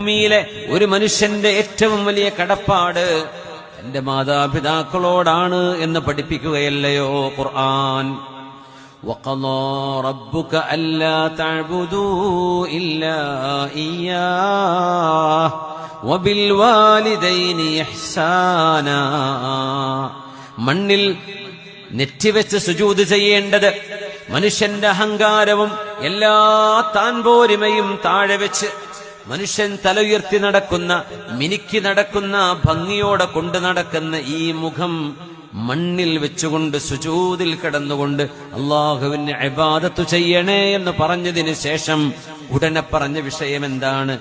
ഭൂമിയിലെ ഒരു മനുഷ്യന്റെ ഏറ്റവും വലിയ കടപ്പാട് എന്റെ മാതാപിതാക്കളോടാണ് എന്ന് പഠിപ്പിക്കുകയല്ലയോ ഖുർആൻ وقضى ربك ألا تعبدوا إلا إياه وبالوالدين إحسانا മണ്ണിൽ നെറ്റിവെച്ച് സുജൂത് ചെയ്യേണ്ടത് മനുഷ്യന്റെ അഹങ്കാരവും എല്ലാ താൻപോരിമയും താഴെ വെച്ച് മനുഷ്യൻ തല ഉയർത്തി നടക്കുന്ന മിനുക്കി നടക്കുന്ന ഭംഗിയോടെ കൊണ്ടു നടക്കുന്ന ഈ മുഖം മണ്ണിൽ വെച്ചുകൊണ്ട് സുജൂതിൽ കിടന്നുകൊണ്ട് അള്ളാഹുവിന് അബാദത്തു ചെയ്യണേ എന്ന് പറഞ്ഞതിന് ശേഷം ഉടനെ പറഞ്ഞ വിഷയം എന്താണ്.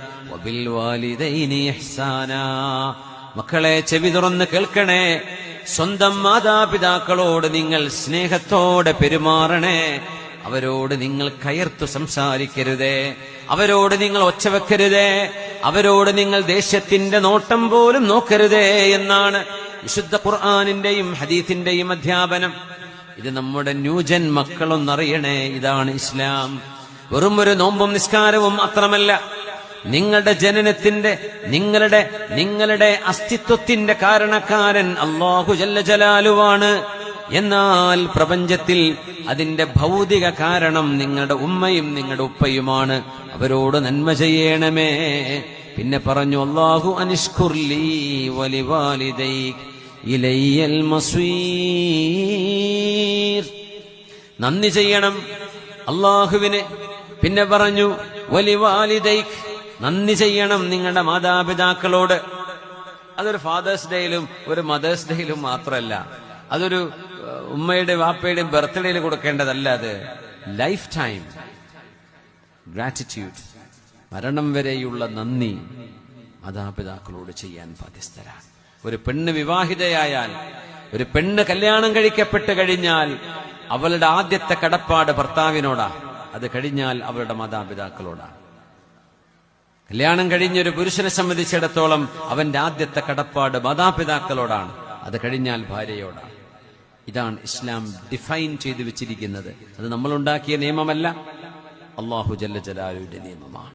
മക്കളെ ചെവി തുറന്ന് കേൾക്കണേ. സ്വന്തം മാതാപിതാക്കളോട് നിങ്ങൾ സ്നേഹത്തോടെ പെരുമാറണേ. അവരോട് നിങ്ങൾ കയർത്തു സംസാരിക്കരുതേ. അവരോട് നിങ്ങൾ ഒച്ച വെക്കരുതേ. അവരോട് നിങ്ങൾ ദേഷ്യത്തിന്റെ നോട്ടം പോലും നോക്കരുതേ എന്നാണ് വിശുദ്ധ ഖുർആാനിന്റെയും ഹദീസിന്റെയും അധ്യാപനം. ഇത് നമ്മുടെ ന്യൂജൻ മക്കളൊന്നറിയണേ ഇതാണ് ഇസ്ലാം. വെറും ഒരു നോമ്പും നിസ്കാരവും മാത്രമല്ല നിങ്ങളുടെ ജനനത്തിന്റെ നിങ്ങളുടെ നിങ്ങളുടെ അസ്തിത്വത്തിന്റെ കാരണക്കാരൻ അള്ളാഹു ജല്ല ജലാലുവാണ്. എന്നാൽ പ്രപഞ്ചത്തിൽ അതിന്റെ ഭൗതിക കാരണം നിങ്ങളുടെ ഉമ്മയും നിങ്ങളുടെ ഉപ്പയുമാണ്. അവരോട് നന്മ ചെയ്യണമേ. പിന്നെ പറഞ്ഞു അള്ളാഹു അനിഷ്കുർലി മസ്വീർ നന്ദി ചെയ്യണം അള്ളാഹുവിന് പിന്നെ പറഞ്ഞു വലിവാലിദൈക് നന്ദി ചെയ്യണം നിങ്ങളുടെ മാതാപിതാക്കളോട്. അതൊരു ഫാദേഴ്സ് ഡേയിലും ഒരു മദേഴ്സ് ഡേയിലും മാത്രമല്ല അതൊരു ഏഹ്, ഉമ്മയുടെ വാപ്പയുടെയും ബർത്ത്ഡേയിൽ കൊടുക്കേണ്ടതല്ല അത്. ലൈഫ് ടൈം ഗ്രാറ്റിറ്റ്യൂഡ് മരണം വരെയുള്ള നന്ദി മാതാപിതാക്കളോട് ചെയ്യാൻ ബാധ്യസ്ഥരാണ്. ഒരു പെണ്ണ് വിവാഹിതയായാൽ ഒരു പെണ്ണ് കല്യാണം കഴിക്കപ്പെട്ട് കഴിഞ്ഞാൽ അവളുടെ ആദ്യത്തെ കടപ്പാട് ഭർത്താവിനോടാ. അത് കഴിഞ്ഞാൽ അവളുടെ മാതാപിതാക്കളോടാണ് കല്യാണം കഴിഞ്ഞ ഒരു പുരുഷനെ സംബന്ധിച്ചിടത്തോളം അവന്റെ ആദ്യത്തെ കടപ്പാട് മാതാപിതാക്കളോടാണ്. അത് കഴിഞ്ഞാൽ ഭാര്യയോടാണ് ഇതാണ് ഇസ്ലാം ഡിഫൈൻ ചെയ്തു വെച്ചിരിക്കുന്നത്. അത് നമ്മൾ ഉണ്ടാക്കിയ നിയമമല്ല. അള്ളാഹു ജല്ല ജലാലുവിന്റെ നിയമമാണ്.